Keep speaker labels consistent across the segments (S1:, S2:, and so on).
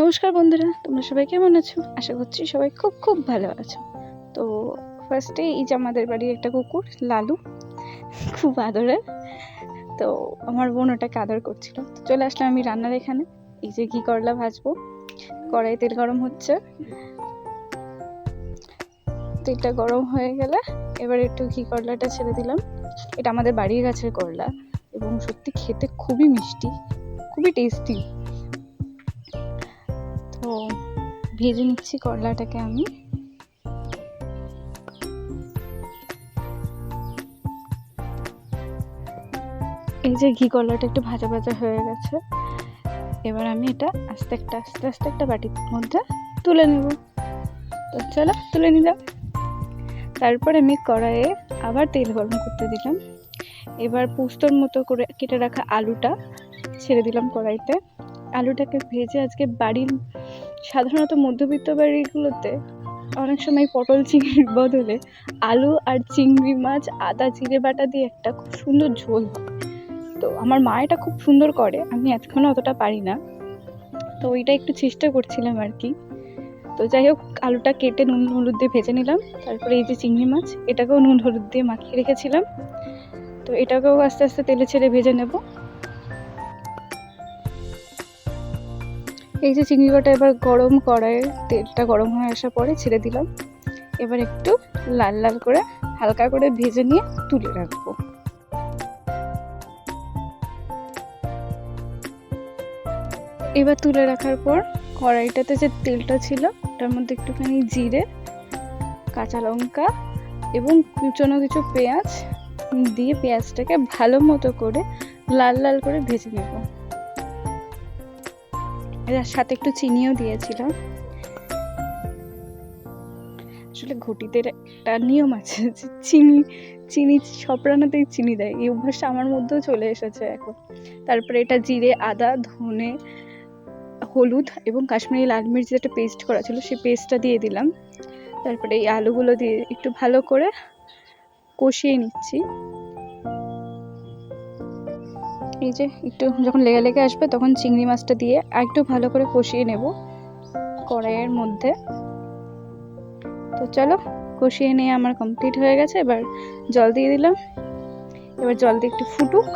S1: নমস্কার বন্ধুরা, তোমরা সবাই কেমন আছো? আশা করছি সবাই খুব খুব ভালো আছো। তো ফার্স্টে এই যে আমাদের বাড়ির একটা কুকুর, লালু, খুব আদরের। তো আমার বোন ওটাকে আদর করছিল। তো চলে আসলাম আমি রান্নার এখানে। এই যে ঘি করলা ভাজবো। কড়াই তেল গরম হচ্ছে। তেলটা গরম হয়ে গেলে এবার একটু ঘি করলাটা ছেড়ে দিলাম। এটা আমাদের বাড়ির গাছের করলা এবং সত্যি খেতে খুবই মিষ্টি, খুবই টেস্টি তো ভেজে নিচ্ছি করলাটাকে আমি। এই যে ঘি করলাটা একটু ভাজা ভাজা হয়ে গেছে। এবার আমি এটা আস্তে একটা, আস্তে আস্তে একটা বাটির মধ্যে তুলে নেব। তো চলো তুলে নিলাম। তারপর আমি কড়াইয়ে আবার তেল গরম করতে দিলাম। এবার পোস্তর মতো করে কেটে রাখা আলুটা ছেড়ে দিলাম কড়াইতে। আলুটাকে ভেজে আজকে বাড়ির সাধারণত মধ্যবিত্ত বাড়িগুলোতে অনেক সময় পটল চিংড়ির বদলে আলু আর চিংড়ি মাছ, আদা, জিরে বাটা দিয়ে একটা খুব সুন্দর ঝোল হয়। তো আমার মা এটা খুব সুন্দর করে, আমি এতক্ষণ অতটা পারি না। তো ওইটা একটু চেষ্টা করছিলাম আর কি। তো যাই হোক, আলুটা কেটে নুন, হলুদ দিয়ে ভেজে নিলাম। তারপরে এই যে চিংড়ি মাছ, এটাকেও নুন, হলুদ দিয়ে মাখিয়ে রেখেছিলাম। তো এটাকেও আস্তে আস্তে তেলে ছেড়ে ভেজে নেব। এই যে চিংড়ি কটা এবার গরম কড়াইয়ে তেলটা গরম হয়ে আসার পরে ছেড়ে দিলাম। এবার একটু লাল লাল করে হালকা করে ভেজে নিয়ে তুলে রাখব। এবার তুলে রাখার পর কড়াইটাতে যে তেলটা ছিল ওটার মধ্যে একটুখানি জিরে, কাঁচা লঙ্কা এবং কুচনো কিছু পেঁয়াজ দিয়ে পেঁয়াজটাকে ভালো মতো করে লাল লাল করে ভেজে নেব। এর সাথে একটু চিনিও দিয়েছিলাম। আসলে ঘটিতে একটা নিয়ম আছে যে চিনি চিনি সব রান্নাতেই চিনি দেয়। এই অভ্যাসটা আমার মধ্যেও চলে এসেছে এখন। তারপরে এটা জিরে, আদা, ধনে, হলুদ এবং কাশ্মীরি লাল মির্চ যেটা পেস্ট করা ছিল, সেই পেস্টটা দিয়ে দিলাম। তারপরে এই আলুগুলো দিয়ে একটু ভালো করে কষিয়ে নিচ্ছি। এই যে একটু যখন লেগে লেগে আসবে তখন চিংড়ি মাছটা দিয়ে একটু ভালো করে কষিয়ে নেব কড়াইয়ের মধ্যে। তো চলো, কষিয়ে নিয়ে আমার কমপ্লিট হয়ে গেছে। এবার জল দিয়ে দিলাম। এবার জল দিয়ে একটু ফুটুক।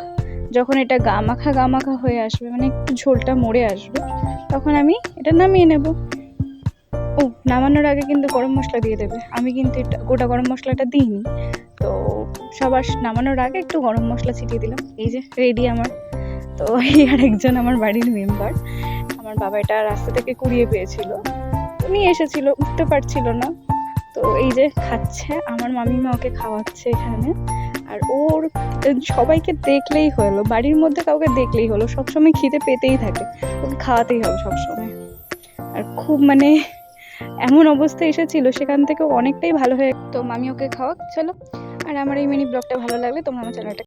S1: যখন এটা গা মাখা গা মাখা হয়ে আসবে মানে একটু ঝোলটা মরে আসবে, তখন আমি এটা নামিয়ে নেব। ও নামানোর আগে কিন্তু গরম মশলা দিয়ে দেবে। আমি কিন্তু এটা গোটা গরম মশলাটা দিইনি। সবার নামানোর আগে একটু গরম মশলা ছিটিয়ে দিলাম। এই যে রেডি আমার। তো এই আর একজন আমার বাড়ির মেম্বার আমার বাবা এটা রাস্তা থেকে কুড়িয়ে পেয়েছিল। উনি এসেছিল, উঠতে পারছিল না। তো এই যে খাচ্ছে, আমার মামিমা ওকে খাওয়াচ্ছে এখানে। আর ওর সবাইকে দেখলেই হলো। বাড়ির মধ্যে কাউকে দেখলেই হলো। সবসময় খিদে পেতেই থাকে। ওকে খাওয়াতেই হবে সবসময়। আর খুব মানে এমন অবস্থা এসেছিল, সেখান থেকে অনেকটাই ভালো হয়ে তো মামি ওকে খাওয়াক, চলো। আর আমার এই মিনি ব্লগটা ভালো লাগলে তোমরা আমার চ্যানেলটা